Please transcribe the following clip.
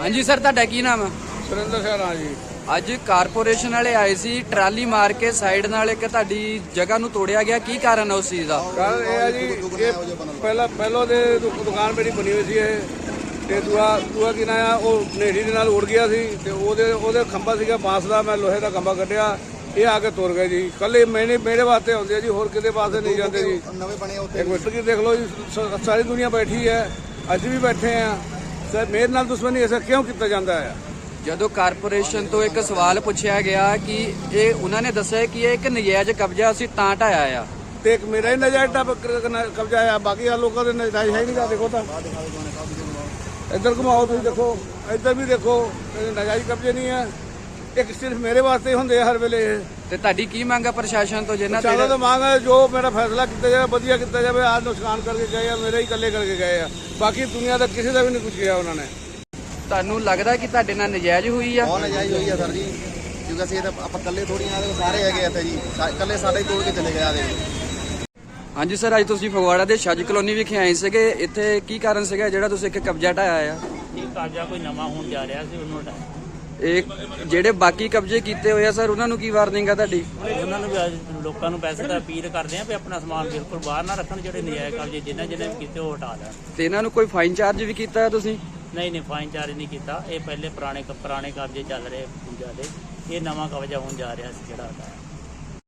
ਹਾਂਜੀ ਸਰ ਤੁਹਾਡਾ ਕੀ ਨਾਮ ਹੈ ਸੁਰਿੰਦਰ ਸਿੰਘ ਨਾਂ ਜੀ। ਅੱਜ ਕਾਰਪੋਰੇਸ਼ਨ ਵਾਲੇ ਆਏ ਸੀ ਟਰਾਲੀ ਮਾਰ ਕੇ ਸਾਈਡ ਨਾਲ ਇੱਕ ਤੁਹਾਡੀ ਜਗ੍ਹਾ ਨੂੰ ਤੋੜਿਆ ਗਿਆ। ਕੀ ਕਾਰਨ ਹੈ ਉਸ ਚੀਜ਼ ਦਾ? ਕਾਰਨ ਇਹ ਹੈ ਜੀ ਇਹ ਪਹਿਲਾਂ ਪਹਿਲੋਂ ਦੇ ਦੁ- ਦੁਕਾਨ ਮੇਰੀ ਬਣੀ ਹੋਈ ਸੀ ਇਹ। ਤੇ ਦੂਆ ਦੂਆ ਕੀ ਨਾਂ ਆ ਉਹ ਨੇੜੀ ਦੇ ਨਾਲ ਉੜ ਗਿਆ ਸੀ। ਤੇ ਉਹਦੇ ਉਹਦੇ ਖੰਭਾ ਸੀਗਾ ਬਾਂਸ ਦਾ ਮੈਂ ਲੋਹੇ ਦਾ ਖੰਭਾ ਕੱਢਿਆ। ਇਹ ਆ ਕੇ ਤੁਰ ਗਏ ਜੀ। ਕੱਲੇ ਮੈਨੇ ਮੇਰੇ ਵਾਸਤੇ ਆਉਂਦੇ ਆ ਜੀ ਹੋਰ ਕਿਤੇ ਪਾਸੇ ਨਹੀਂ ਜਾਂਦੇ ਜੀ। ਨਵੇਂ ਬਣੇ ਉੱਥੇ। ਇੱਕ ਮਿੰਟ ਕੀ ਦੇਖ ਲਓ ਜੀ ਸ- ਸਾਰੀ ਦੁਨੀਆ ਬੈਠੀ ਹੈ। ਅੱਜ ਵੀ ਬੈਠੇ ਆ। ਸਰ ਮੇਰੇ ਨਾਲ ਦੁਸ਼ਮਣੀ ਐਸਾ ਕਿਉਂ ਕੀਤਾ ਜਾਂਦਾ ਹੈ? ਜਦੋਂ ਕਾਰਪੋਰੇਸ਼ਨ ਤੋਂ ਇੱਕ ਸਵਾਲ ਪੁੱਛਿਆ ਗਿਆ ਕਿ ਇਹ ਉਹਨਾਂ ਨੇ ਦੱਸਿਆ ਕਿ ਇਹ ਇੱਕ ਨਜਾਇਜ਼ ਕਬਜ਼ਾ ਸੀ ਤਾਂ ਢਾਇਆ ਆ। ਤੇ ਇੱਕ ਮੇਰਾ ਹੀ ਨਜਾਇਜ਼ ਟੱਪ ਕਬਜ਼ਾ ਆ ਬਾਕੀ ਆ ਲੋਕਾਂ ਦੇ ਨਜਾਇਜ਼ ਹੈ ਨਹੀਂ ਗਾ ਦੇਖੋ ਤਾਂ। ਇੱਧਰ ਘੁਮਾਓ ਤੁਸੀਂ ਦੇਖੋ ਇੱਧਰ ਵੀ ਦੇਖੋ ਨਜਾਇਜ਼ ਕਬਜ਼ੇ ਨਹੀਂ ਹੈ। ਇੱਕ ਸਿਰਫ ਮੇਰੇ ਵਾਸਤੇ ਹੀ ਹੁੰਦੇ ਆ ਹਰ ਵੇਲੇ। ਇਹ ਤੇ ਤੁਹਾਡੀ ਕੀ ਮੰਗ ਹੈ ਪ੍ਰਸ਼ਾਸਨ ਤੋਂ ਜਿਨ੍ਹਾਂ ਚਾਹੋ ਤੇ ਤਾਂ ਮੰਗ ਹੈ ਜੋ ਮੇਰਾ ਫੈਸਲਾ ਕੀਤਾ ਜਾਵੇ ਵਧੀਆ ਕੀਤਾ ਜਾਵੇ ਆਹ ਨੁਕਸਾਨ ਕਰਕੇ ਗਏ ਆ ਮੇਰੇ ਹੀ ਇਕੱਲੇ ਕਰਕੇ ਗਏ ਆ। ਬਾਕੀ ਦੁਨੀਆ ਦਾ ਕਿਸੇ ਦਾ ਵੀ ਨਹੀਂ ਕੁਝ ਕੀਤਾ ਉਹਨਾਂ ਨੇ। ਤੁਹਾਨੂੰ ਲੱਗਦਾ ਕਿ ਤੁਹਾਡੇ ਨਾਲ ਨਜਾਇਜ਼ ਹੋਈ ਆ? ਬਹੁਤ ਨਜਾਇਜ਼ ਹੋਈ ਆ ਸਰ ਜੀ। ਕਿਉਂਕਿ ਅਸੀਂ ਤਾਂ ਆਪਾਂ ਇਕੱਲੇ ਥੋੜੀ ਆ ਸਾਰੇ ਹੈਗੇ ਇੱਥੇ ਜੀ। ਸਾ- ਇਕੱਲੇ ਸਾਡੇ ਤੋੜ ਕੇ ਚਲੇ ਗਏ ਆ ਦੇ ਹਾਂਜੀ ਸਰ ਅੱਜ ਤੁਸੀਂ ਫਗਵਾੜਾ ਦੇ ਛੱਜ ਕਲੋਨੀ ਵਿਖੇ ਆਏ ਸੀਗੇ। ਇੱਥੇ ਕੀ ਕਾਰਨ ਸੀਗਾ ਜਿਹੜਾ ਤੁਸੀਂ ਇੱਕ ਕਬਜ਼ਾ ਢਾਇਆ ਆ? ਇਹ ਕਾਰਜਾ ਕੋਈ ਨਵਾਂ ਹੋਣ ਜਾ ਰਿਹਾ ਸੀ ਉਹਨੂੰ ਹਟਾਇਆ। ਇਹ ਜਿਹੜੇ ਬਾਕੀ ਕਬਜ਼ੇ ਕੀਤੇ ਹੋਏ ਆ ਸਰ ਉਹਨਾਂ ਨੂੰ ਕੀ ਵਾਰਨਿੰਗ ਆ ਤੁਹਾਡੀ? ਉਹਨਾਂ ਨੂੰ ਵੀ ਅੱਜ ਲੋਕਾਂ ਨੂੰ ਵੈਸੇ ਤਾਂ ਅਪੀਲ ਕਰਦੇ ਆ ਵੀ ਆਪਣਾ ਸਮਾਨ ਬਿਲਕੁਲ ਬਾਹਰ ਨਾ ਰੱਖਣ ਜਿਹੜੇ ਨਜਾਇਜ਼ ਕਬਜ਼ੇ ਜਿਨ੍ਹਾਂ ਜਿਹਨੇ ਵੀ ਕੀਤੇ ਉਹ ਹਟਾ ਦੇਣ। ਤੇ ਇਹਨਾਂ ਨੂੰ ਕੋਈ ਫਾਈਨ ਚਾਰਜ ਵੀ ਕੀਤਾ ਤੁਸੀਂ? ਨਹੀਂ ਨਹੀਂ ਫਾਈਨ ਚਾਰਜ ਨਹੀਂ ਕੀਤਾ। ਇਹ ਪਹਿਲੇ ਪੁਰਾਣੇ ਪੁਰਾਣੇ ਕਬਜ਼ੇ ਚੱਲ ਰਹੇ ਪੂਜਾ ਦੇ। ਇਹ ਨਵਾਂ ਕਬਜ਼ਾ ਹੋਣ ਜਾ ਰਿਹਾ ਸੀ ਜਿਹੜਾ ਹਟਾਇਆ।